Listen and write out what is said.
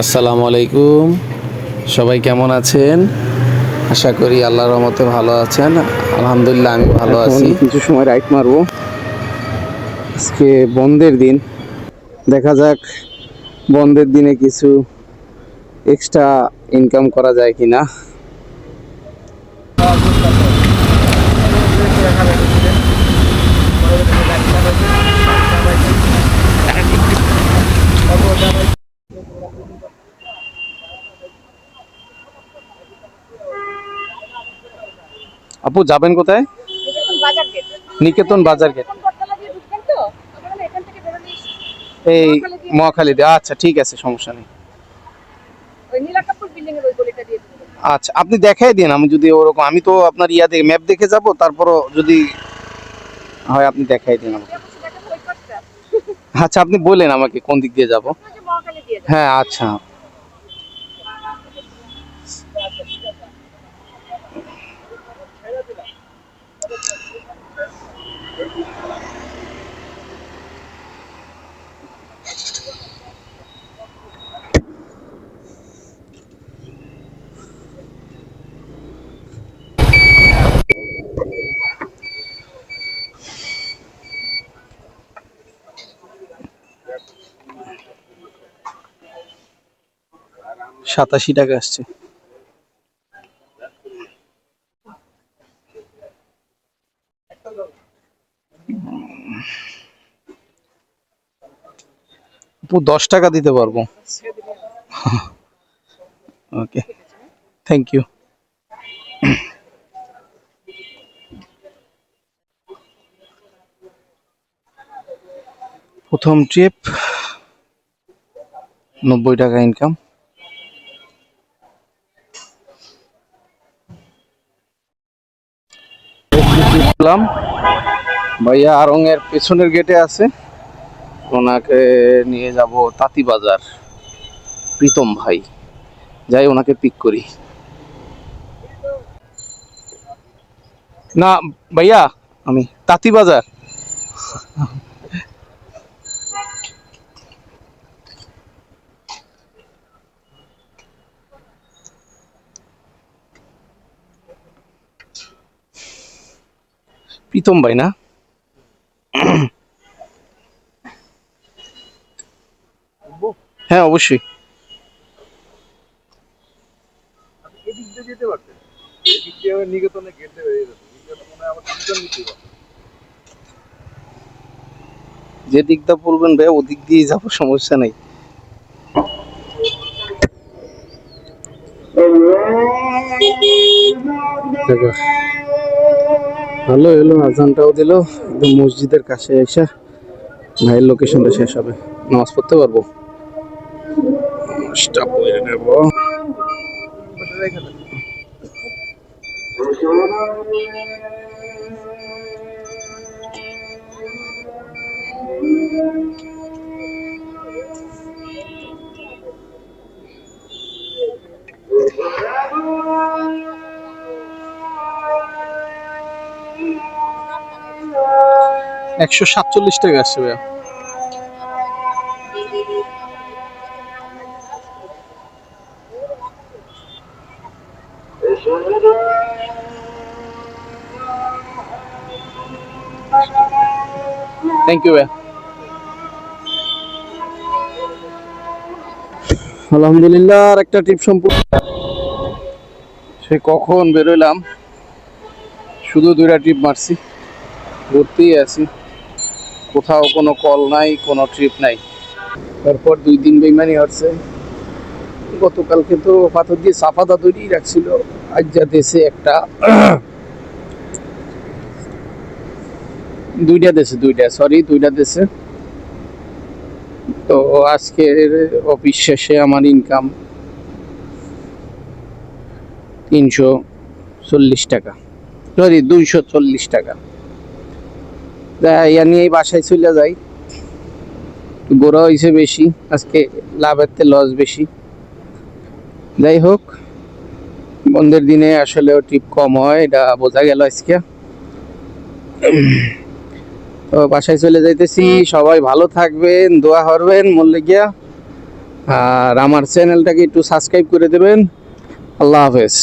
আসসালামু আলাইকুম। সবাই কেমন আছেন? আশা করি আল্লাহর রহমতে ভালো আছেন। আলহামদুলিল্লাহ আমি ভালো আছি। কিছু সময় রাইট মারবো। আজকে বন্ধের দিন। দেখা যাক বন্ধের দিনে কিছু এক্সট্রা ইনকাম করা যায় কিনা। আপু যাবেন কোথায়? নিকেতন বাজার গেট। এই মহাখালী দিয়ে- মহাখালী দিয়ে। আচ্ছা ঠিক আছে সমস্যা নেই। আচ্ছা আপনি দেখাই দিন আমি যদি ওরকম আমি তো আপনার ইয়া দেখে ম্যাপ দেখে যাব তারপরও যদি হয় আপনি দেখাই দিন আমাকে। আচ্ছা আপনি বলেন আমাকে কোন দিক দিয়ে যাব। হ্যাঁ আচ্ছা। সাতাশি টাকা আসছে। দশ টাকা দিতে পারব। ওকে থ্যাংক ইউ প্রথম ট্রিপ নব্বই টাকা ইনকাম বললাম ভাইয়া আরং এর পেছনের গেটে আছে। ওনাকে নিয়ে যাব তাঁতি বাজার। প্রীতম ভাই। যাই, ওনাকে পিক করি। না, ভাইয়া, আমি তাঁতি বাজার। প্রীতম ভাই না? হ্যাঁ অবশ্যই। যে দিকটা বলবেন ভাই ওদিক দিয়ে যাব সমস্যা নেই। ভালো এলো আজানটাও দিল, একদম মসজিদের কাছে এসে ভাইয়ের লোকেশনটা শেষ হবে। নামাজ পড়তে পারব? নেব। একশো সাতচল্লিশ টাকা আসছে ভাইয়া। থ্যাংক ইউ ভাইয়া। আলহামদুলিল্লাহ আর একটা ট্রিপ সম্পূর্ণ সে কখন বেরোলাম? শুধু দুইটা ট্রিপ মারছি ঘুরতেই আছি। কোথাও কোনো কল নাই, কোনো ট্রিপ নাই। তারপর দুই দিন বেমানি হচ্ছে। গতকালকে তো পাথর দিয়ে সাফাদা তৈরি রাখছিল। আজ যা দেশে একটা দুইটা দেশে, দুইটা সরি দুইটা দেশে। তো আজকের অফিস শেষে আমার ইনকাম তিনশো চল্লিশ টাকা। সরি দুইশো চল্লিশ টাকা। ইয়া নিয়ে বাসায় চলে যাই। বড় হয়েছে বেশি, আজকে লাভের তে লস বেশি। যাই হোক, বন্ধের দিনে আসলে ট্রিপ কম হয়, এটা বোঝা গেল আজকে। তো বাসায় চলে যাইতেছি, সবাই ভালো থাকবেন, দোয়া করবেন মল্লিক গিয়া আর আমার চ্যানেলটাকে একটু সাবস্ক্রাইব করে দেবেন। আল্লাহ হাফেজ।